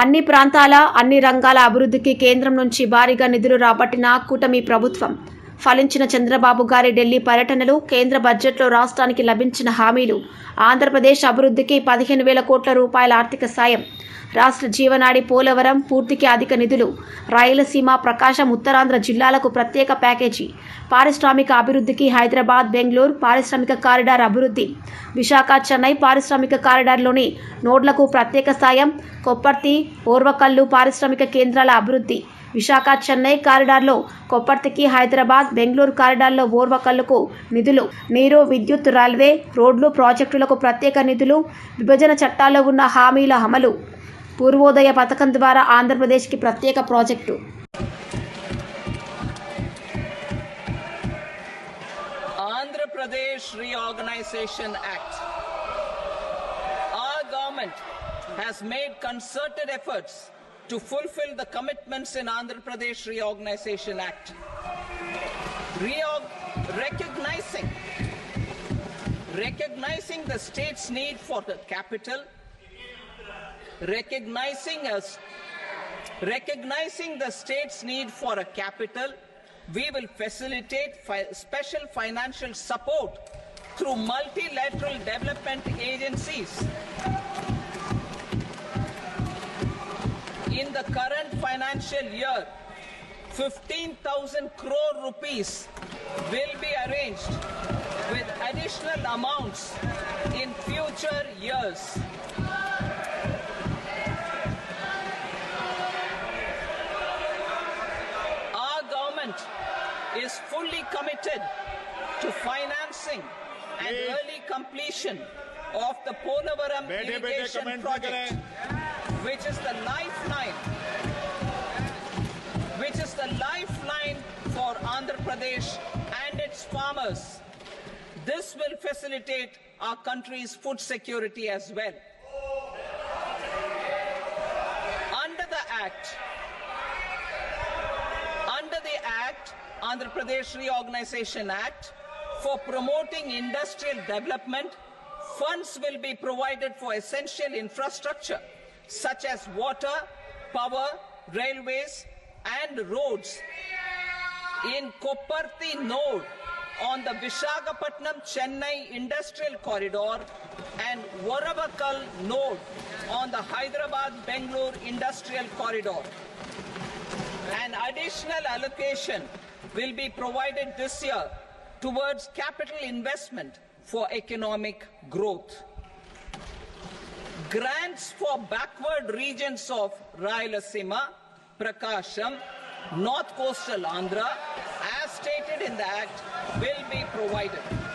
అన్ని ప్రాంతాల అన్ని రంగాల అభివృద్ధికి కేంద్రం నుంచి భారీగా నిధులు రాబట్టిన కూటమి ప్రభుత్వం. ఫలించిన చంద్రబాబు గారి ఢిల్లీ పర్యటనలు కేంద్ర బడ్జెట్లో రాష్ట్రానికి లభించిన హామీలు. ఆంధ్రప్రదేశ్ అభివృద్ధికి పదిహేను వేల కోట్ల రూపాయల ఆర్థిక సాయం. రాష్ట్ర జీవనాడి పోలవరం పూర్తికి అధిక నిధులు. రాయలసీమ ప్రకాశం ఉత్తరాంధ్ర జిల్లాలకు ప్రత్యేక ప్యాకేజీ. పారిశ్రామిక అభివృద్ధికి హైదరాబాద్ బెంగళూరు పారిశ్రామిక కారిడార్ అభివృద్ధి. విశాఖ చెన్నై పారిశ్రామిక కారిడార్లోని నోడ్లకు ప్రత్యేక సాయం. కొప్పర్తి ఓర్వకల్లు పారిశ్రామిక కేంద్రాల అభివృద్ధి. విశాఖ చెన్నై కారిడార్లో కొప్పర్తికి హైదరాబాద్ బెంగళూరు కారిడార్లో ఓర్వకల్లుకు నిధులు. నీరు విద్యుత్ రైల్వే రోడ్లు ప్రాజెక్టులకు ప్రత్యేక నిధులు. విభజన చట్టాల్లో ఉన్న హామీల అమలు. పూర్వోదయ పథకం ద్వారా ఆంధ్రప్రదేశ్కి ప్రత్యేక project Andhra Pradesh Reorganization Act. Our government has made concerted efforts to fulfill the commitments in Andhra Pradesh Reorganization Act. Reorg- recognizing recognizing the state's need for the capital, recognizing us recognizing the state's need for a capital, we will facilitate fi- special financial support through multilateral development agencies. In the current financial year, 15,000 crore rupees will be arranged with additional amounts in future years. Our government is fully committed to financing and early completion of the Polavaram irrigation project, which is the lifeline, which is the lifeline for Andhra Pradesh and its farmers. This will facilitate our country's food security as well. Under the Act, Andhra Pradesh Reorganization Act, for promoting industrial development, funds will be provided for essential infrastructure such as water, power, railways, and roads. In Kopparthi node on the Vishakhapatnam Chennai Industrial Corridor and Varavakal node on the Hyderabad Bangalore Industrial Corridor. An additional allocation will be provided this year towards capital investment for economic growth. Grants for backward regions of Rayalaseema, Prakasham, North Coastal Andhra, as stated in the Act, will be provided.